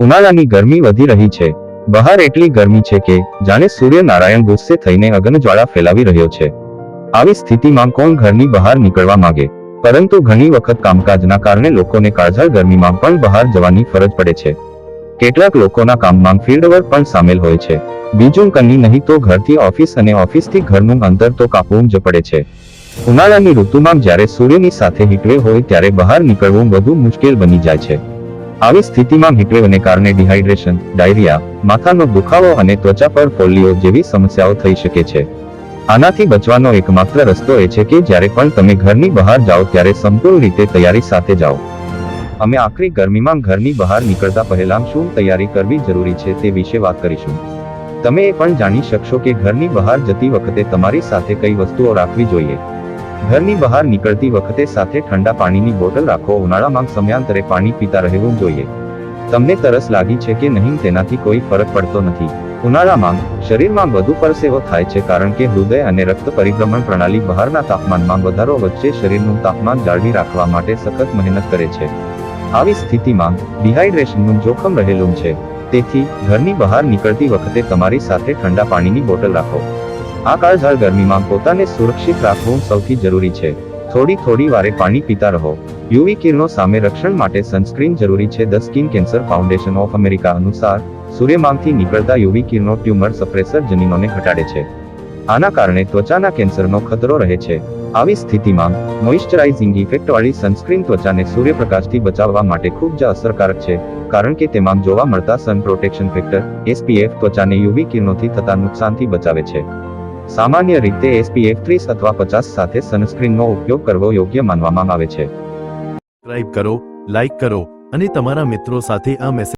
ઉનાળાની ગરમી વધી રહી છે. બહાર એટલી ગરમી છે કે, જાણે સૂર્યનારાયણ ગુસ્સે થઈને અગ્નજ્વાળા ફેલાવી રહ્યો છે. આવી સ્થિતિમાં કોણ ઘરની બહાર નીકળવા માંગે? પરંતુ ઘણી વખત કામકાજના કારણે લોકોને કાળઝાળ ગરમીમાં પણ બહાર જવાની ફરજ પડે છે. કેટલાક લોકોના કામમાં ફિલ્ડવર્ક પણ સામેલ હોય છે. બીજું કંઈ નહીં તો ઘરથી ઓફિસ અને ઓફિસથી ઘરનું અંતર તો કાપવું જ પડે છે. ઉનાળાની ઋતુમાં જ્યારે સૂર્યની સાથે હીટવેવ હોય ત્યારે બહાર નીકળવું વધુ મુશ્કેલ બની જાય છે. આવી સ્થિતિમાં હીટવેવને કારણે ડિહાઇડ્રેશન ડાયરિયા માથાનો દુખાવો અને ત્વચા પર ફોલ્લીઓ જેવી સમસ્યાઓ થઈ શકે છે. આનાથી બચવાનો એકમાત્ર રસ્તો એ છે કે જ્યારે પણ તમે ઘરની બહાર જાઓ ત્યારે સંપૂર્ણ રીતે તૈયારી સાથે જાઓ. અમે આખરી ગરમીમાં ઘરની બહાર નીકળતા પહેલા શું તૈયારી કરવી જરૂરી છે તે વિશે વાત કરીશું. તમે એ પણ જાણી શકશો કે ઘરની બહાર જતી વખતે તમારી સાથે કઈ વસ્તુઓ રાખવી જોઈએ. ઘરની બહાર નીકળતી વખતે સાથે ઠંડા પાણીની બોટલ રાખો. ઉનાળામાં સમયાંતરે પાણી પીતા રહેવું જોઈએ. તમને તરસ લાગી છે કે નહીં તેનાથી કોઈ ફરક પડતો નથી. ઉનાળામાં શરીરમાં વધુ પરસેવો થાય છે કારણ કે હૃદય અને રક્ત પરિભ્રમણ પ્રણાલી બહારના તાપમાનમાં વધારો વચ્ચે શરીરનું તાપમાન જાળવી રાખવા માટે સખત મહેનત કરે છે. આવી સ્થિતિમાં ડિહાઇડ્રેશનનું જોખમ રહેલું છે. તેથી ઘરની બહાર નીકળતી વખતે તમારી સાથે ઠંડા પાણીની બોટલ રાખો. આ કાળઝાળ ગરમીમાં પોતાને સુરક્ષિત રાખવું સૌથી જરૂરી છે. થોડી થોડી વારે પાણી પીતા રહો. યુવી કિરણો સામે રક્ષણ માટે સનસ્ક્રીન જરૂરી છે. The skin cancer foundation of America અનુસાર સૂર્યમાંથી નીકળતા યુવી કિરણો ટ્યુમર સપ્રેસર જનીનોને ઘટાડે છે. આના કારણે ત્વચાના કેન્સરનો ખતરો રહે છે. આવી સ્થિતિમાં, મોઇશ્ચરાઇઝિંગ ઇફેક્ટવાળી સનસ્ક્રીન ત્વચાને સૂર્યપ્રકાશથી બચાવવા માટે ખૂબ જ અસરકારક છે. કારણ કે તેમાં જોવા મળતા સન પ્રોટેક્શન ફેક્ટર એસપીએફ ત્વચાને યુવી કિરણોથી થતા નુકસાનથી બચાવે છે. સામાન્ય રીતે એસપીએફ ત્રીસ અથવા પચાસ સાથે સનસ્ક્રીનનો ઉપયોગ કરવો યોગ્ય માનવામાં આવે છે. સબસ્ક્રાઇબ કરો લાઇક કરો અને તમારા મિત્રો સાથે આ મેસેજ